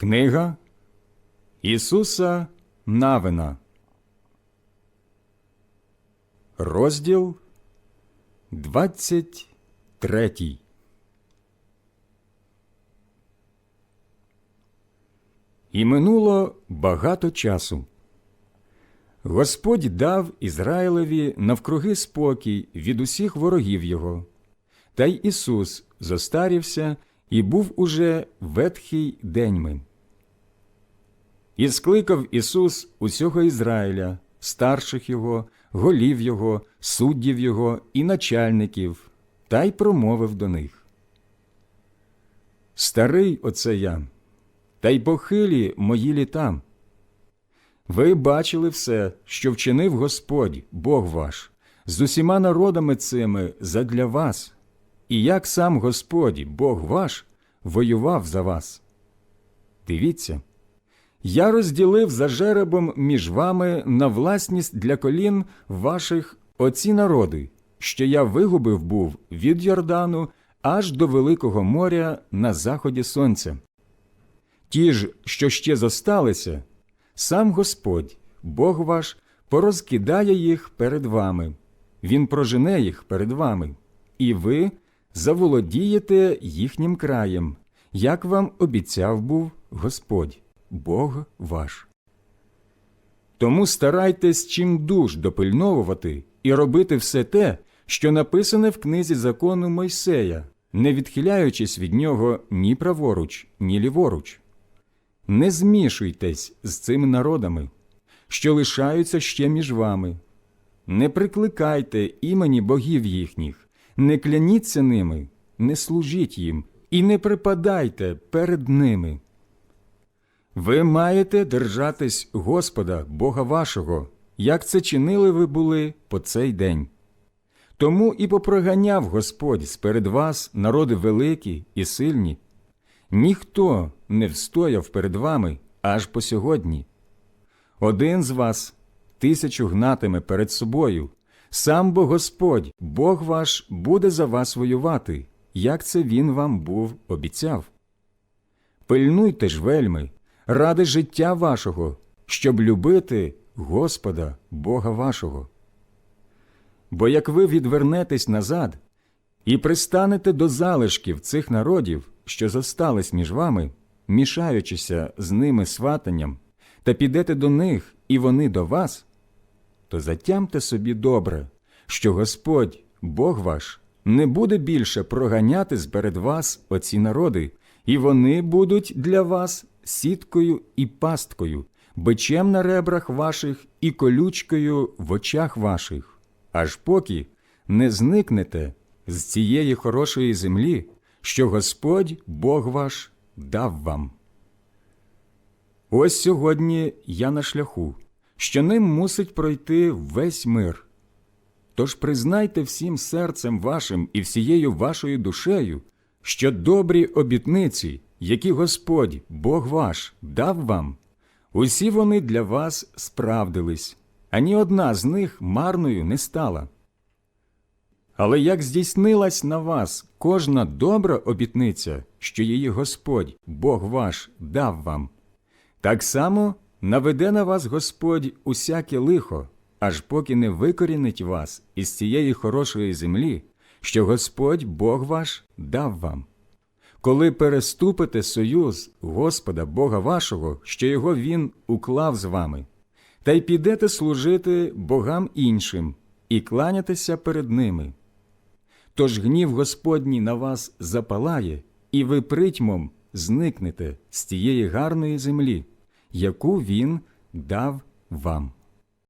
Книга Ісуса Навина, розділ 23. І минуло багато часу. Господь дав Ізраїлеві навкруги спокій від усіх ворогів його. Та й Ісус зостарівся і був уже ветхий деньми. І скликав Ісус усього Ізраїля, старших його, голів його, суддів його і начальників, та й промовив до них. Старий оце я, та й похилі мої літа. Ви бачили все, що вчинив Господь, Бог ваш, з усіма народами цими задля вас, і як сам Господь, Бог ваш, воював за вас. Дивіться, я розділив за жеребом між вами на власність для колін ваших оці народи, що я вигубив був від Йордану аж до Великого моря на заході сонця. Ті ж, що ще зосталися, сам Господь, Бог ваш, порозкидає їх перед вами, Він прожене їх перед вами, і ви заволодієте їхнім краєм, як вам обіцяв був Господь, Бог ваш. Тому старайтесь чим дуж допильновувати і робити все те, що написане в книзі закону Мойсея, не відхиляючись від нього ні праворуч, ні ліворуч. Не змішуйтесь з цими народами, що лишаються ще між вами. Не прикликайте імені богів їхніх, не кляніться ними, не служіть їм і не припадайте перед ними. Ви маєте держатись Господа, Бога вашого, як це чинили ви були по цей день. Тому і попроганяв Господь сперед вас народи великі і сильні. Ніхто не встояв перед вами аж по сьогодні. Один з вас тисячу гнатиме перед собою, сам бо Господь, Бог ваш, буде за вас воювати, як це він вам був обіцяв. Пильнуйте ж вельми, ради життя вашого, щоб любити Господа, Бога вашого. Бо як ви відвернетесь назад і пристанете до залишків цих народів, що зостались між вами, мішаючися з ними сватанням, та підете до них, і вони до вас, то затямте собі добре, що Господь, Бог ваш, не буде більше проганяти зперед вас оці народи, і вони будуть для вас сіткою і пасткою, бичем на ребрах ваших і колючкою в очах ваших, аж поки не зникнете з цієї хорошої землі, що Господь Бог ваш дав вам. Ось сьогодні я на шляху, що ним мусить пройти весь мир. Тож признайте всім серцем вашим і всією вашою душею, що добрі обітниці, які Господь, Бог ваш, дав вам, усі вони для вас справдились, ані одна з них марною не стала. Але як здійснилась на вас кожна добра обітниця, що її Господь, Бог ваш, дав вам, так само наведе на вас Господь усяке лихо, аж поки не викорінить вас із цієї хорошої землі, що Господь Бог ваш дав вам. Коли переступите союз Господа Бога вашого, що його Він уклав з вами, та й підете служити богам іншим і кланятися перед ними. Тож гнів Господній на вас запалає, і ви притьмом зникнете з тієї гарної землі, яку він дав вам.